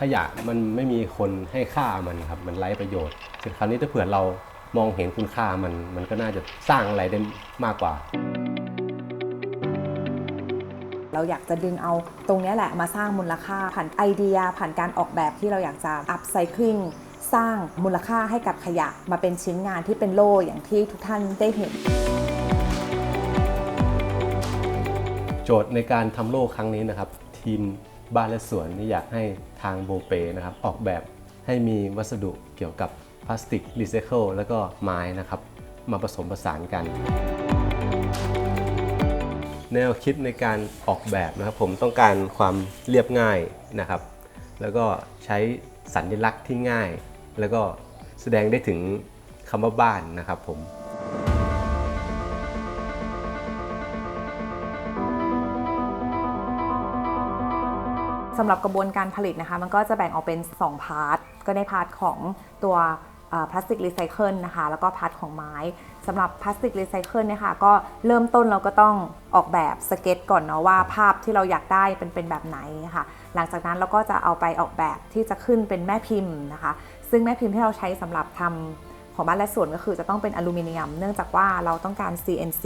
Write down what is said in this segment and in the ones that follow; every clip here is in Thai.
ขยะมันไม่มีคนให้ค่ามันครับ มันไร้ประโยชน์ซึ่งคราวนี้ถ้าเผื่อเรามองเห็นคุณค่ามัน มันก็น่าจะสร้างอะไรได้มากกว่า เราอยากจะดึงเอาตรงเนี้ยแหละมาสร้างมูลค่าผ่านไอเดียผ่านการออกแบบที่เราอยากจะอัพไซคลิงสร้างมูลค่าให้กับขยะมาเป็นชิ้นงานที่เป็นโล่อย่างที่ทุกท่านได้เห็น โจทย์ในการทำโลกครั้งนี้นะครับ ทีม บ้านและสวนนี่อยากให้ทางโบเปนะครับออกแบบให้มีวัสดุเกี่ยวกับพลาสติกรีไซเคิลแล้วก็ไม้นะครับ มาผสมผสานกัน แนวคิดในการออกแบบนะครับ ผมต้องการความเรียบง่ายนะครับ แล้วก็ใช้สัญลักษณ์ที่ง่าย แล้วก็แสดงได้ถึงคำว่าบ้านนะครับผม สำหรับกระบวนการผลิตนะคะ มันก็จะแบ่งออกเป็น 2 พาร์ท ก็ในพาร์ทของตัวพลาสติกรีไซเคิลนะคะ แล้วก็พาร์ทของไม้สำหรับพลาสติกรีไซเคิลเนี่ยค่ะก็เริ่มต้นเราก็ต้องออกแบบสเก็ตก่อนเนาะว่าภาพที่เราอยากได้เป็นเป็นแบบไหนะคะหลังจากนั้นเราก็จะเอาไปออกแบบที่จะขึ้นเป็นแม่พิมพ์นะคะ ซึ่งแม่พิมพ์ที่เราใช้สำหรับทำของบ้านและสวนก็คือจะต้องเป็นอลูมิเนียม เนื่องจากว่าเราต้องการ CNC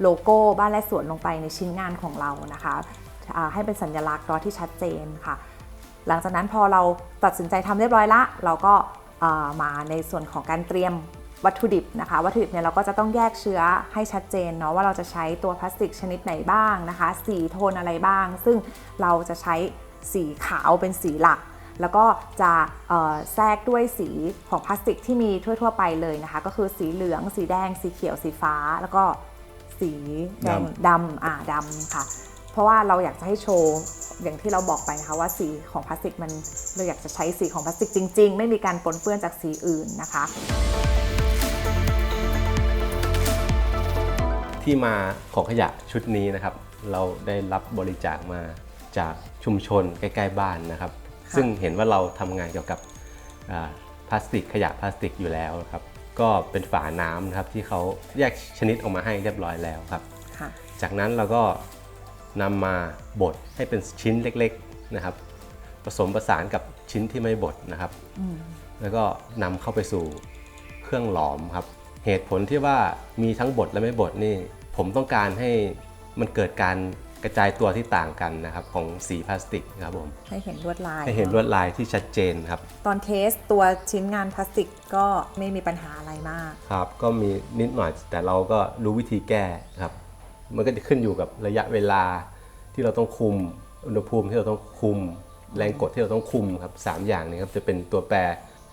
โลโก้บ้านและสวนลงไปในชิ้นงานของเรานะคะ ให้เป็นสัญลักษณ์เนาะที่ชัดเจนค่ะ หลังจากนั้นพอเราตัดสินใจทำเรียบร้อยละ เราก็อ่ามาในส่วนของการเตรียมวัตถุดิบนะคะ วัตถุดิบเนี่ยเราก็จะต้องแยกเชื้อให้ชัดเจนเนาะว่าเราจะใช้ตัวพลาสติกชนิดไหนบ้างนะคะ สีโทนอะไรบ้าง ซึ่งเราจะใช้สีขาวเป็นสีหลัก แล้วก็จะเอ่อแทรกด้วยสีของพลาสติกที่มีทั่ว ๆ ไปเลยนะคะ ก็คือสีเหลือง สีแดง สีเขียว สีฟ้า แล้วก็สีแดงดำอ่าดำค่ะ เพราะว่าเราอยากจะให้โชว์อย่างที่เราบอกไปนะคะว่าสีของพลาสติกมันเราอยากจะใช้สีของพลาสติกจริง ๆ ไม่มีการปนเปื้อนจากสีอื่นนะคะ ที่มาของขยะชุดนี้นะครับ เราได้รับบริจาคมาจากชุมชนใกล้ ๆ บ้านนะครับค่ะซึ่งเห็นว่าเราทำงานเกี่ยวกับอ่าพลาสติกขยะพลาสติกอยู่แล้วครับ ก็เป็นฝาน้ำนะครับที่เขาแยกชนิดออกมาให้เรียบร้อยแล้วครับค่ะจากนั้นเราก็ นำมาบดให้เป็นชิ้นเล็กๆนะครับ ผสมผสานกับชิ้นที่ไม่บดนะครับอืมแล้วก็นำเข้าไปสู่เครื่องหลอมครับ เหตุผลที่ว่ามีทั้งบดและไม่บดนี่ ผมต้องการให้มันเกิดการกระจายตัวที่ต่างกันนะครับของสีพลาสติกนะครับผมให้เห็นลวดลายให้เห็นลวดลายที่ชัดเจนครับ ตอนเทสตัวชิ้นงานพลาสติกก็ไม่มีปัญหาอะไรมาก ครับ ก็มีนิดหน่อยแต่เราก็รู้วิธีแก้ครับ มันก็จะขึ้นอยู่กับระยะเวลาที่เราต้องคุม อุณหภูมิที่เราต้องคุม แรงกดที่เราต้องคุมครับสามอย่างนี้ครับจะเป็นตัวแปร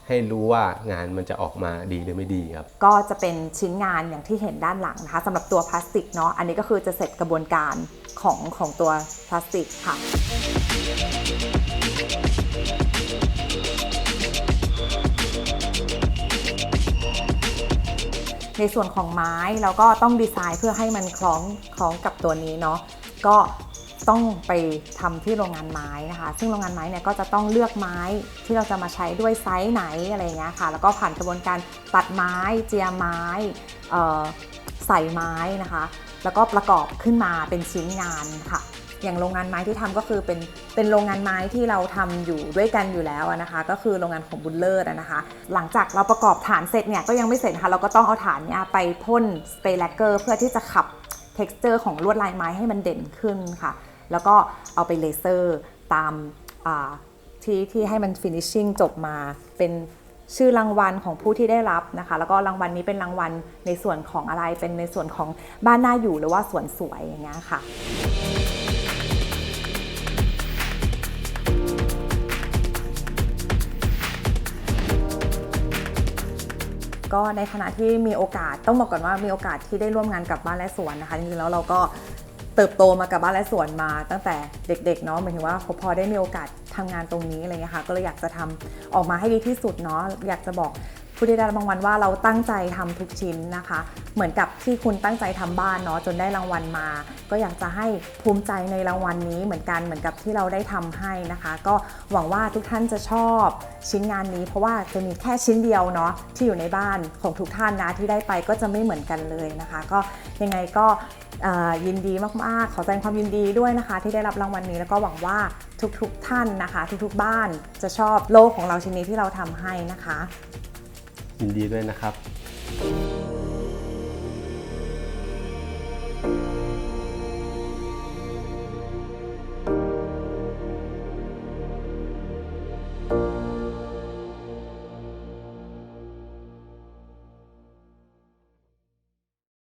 ให้รู้ว่างานมันจะออกมาดีหรือไม่ดีครับ ก็จะเป็นชิ้นงานอย่างที่เห็นด้านหลังนะคะสำหรับตัวพลาสติกเนาะอันนี้ก็คือจะเสร็จกระบวนการของของตัวพลาสติกค่ะ ในส่วนของไม้เราก็ต้องดีไซน์เพื่อให้มันคล้องคล้องกับตัวนี้เนาะก็ต้องไปทำที่โรงงานไม้นะคะ ซึ่งโรงงานไม้เนี่ยก็จะต้องเลือกไม้ที่เราจะมาใช้ด้วยไซส์ไหนอะไรเงี้ยค่ะ แล้วก็ผ่านกระบวนการตัดไม้เจียไม้ใส่ไม้นะคะ แล้วก็ประกอบขึ้นมาเป็นชิ้นงานค่ะ อย่างโรงงานไม้ที่ทำก็คือเป็นเป็นโรงงานไม้ที่เราทำอยู่ด้วยกันอยู่แล้วนะคะ ก็คือโรงงานของบุลเลอร์นะคะ หลังจากเราประกอบฐานเสร็จเนี่ยก็ยังไม่เสร็จนะคะเราก็ต้องเอาฐานเนี่ยไปพ่นสเปรย์แลกเกอร์เพื่อที่จะขับ t e x t อร์ของลวดลายไม้ให้มันเด่นขึ้นค่ะ แล้วก็เอาไปเลเซอร์ตามที่ที่ให้มันฟินิชชิ่งจบมาเป็นชื่อรางวัลของผู้ที่ได้รับนะคะ แล้วก็รางวัลนี้เป็นรางวัลในส่วนของอะไรเป็นในส่วนของบ้านน่าอยู่หรือว่าสวนสวยอย่างเงี้ยค่ะ ก็ในขณะที่มีโอกาสต้องบอกก่อนว่ามีโอกาสที่ได้ร่วมงานกับบ้านและสวนนะคะจริงๆแล้วเราก็เติบโตมากับบ้านและสวนมาตั้งแต่เด็กๆเนาะหมายถึงว่าพอได้มีโอกาสทำงานตรงนี้อะไรเงี้ยค่ะก็เลยอยากจะทำออกมาให้ดีที่สุดเนาะอยากจะบอก ผู้ที่ได้รับรางวัลว่าเราตั้งใจทำทุกชิ้นนะคะ เหมือนกับที่คุณตั้งใจทำบ้านเนาะจนได้รางวัลมา ก็อยากจะให้ภูมิใจในรางวัลนนี้เหมือนกันเหมือนกับที่เราได้ทำให้นะคะ ก็หวังว่าทุกท่านจะชอบชิ้นงานนี้ เพราะว่าจะมีแค่ชิ้นเดียวเนาะที่อยู่ในบ้านของทุกท่านนะที่ได้ไปก็จะไม่เหมือนกันเลยนะคะ ก็ยังไงก็ยินดีมากๆ ขอแสดงความยินดีด้วยนะคะ ที่ได้รับรางวัลนนี้แล้วก็หวังว่าทุกๆทท่านนะคะ ทุกๆบ้านจะชอบโลกของเราชิ้นนี้ที่เราทำให้นะคะ ยินดีด้วยนะครับ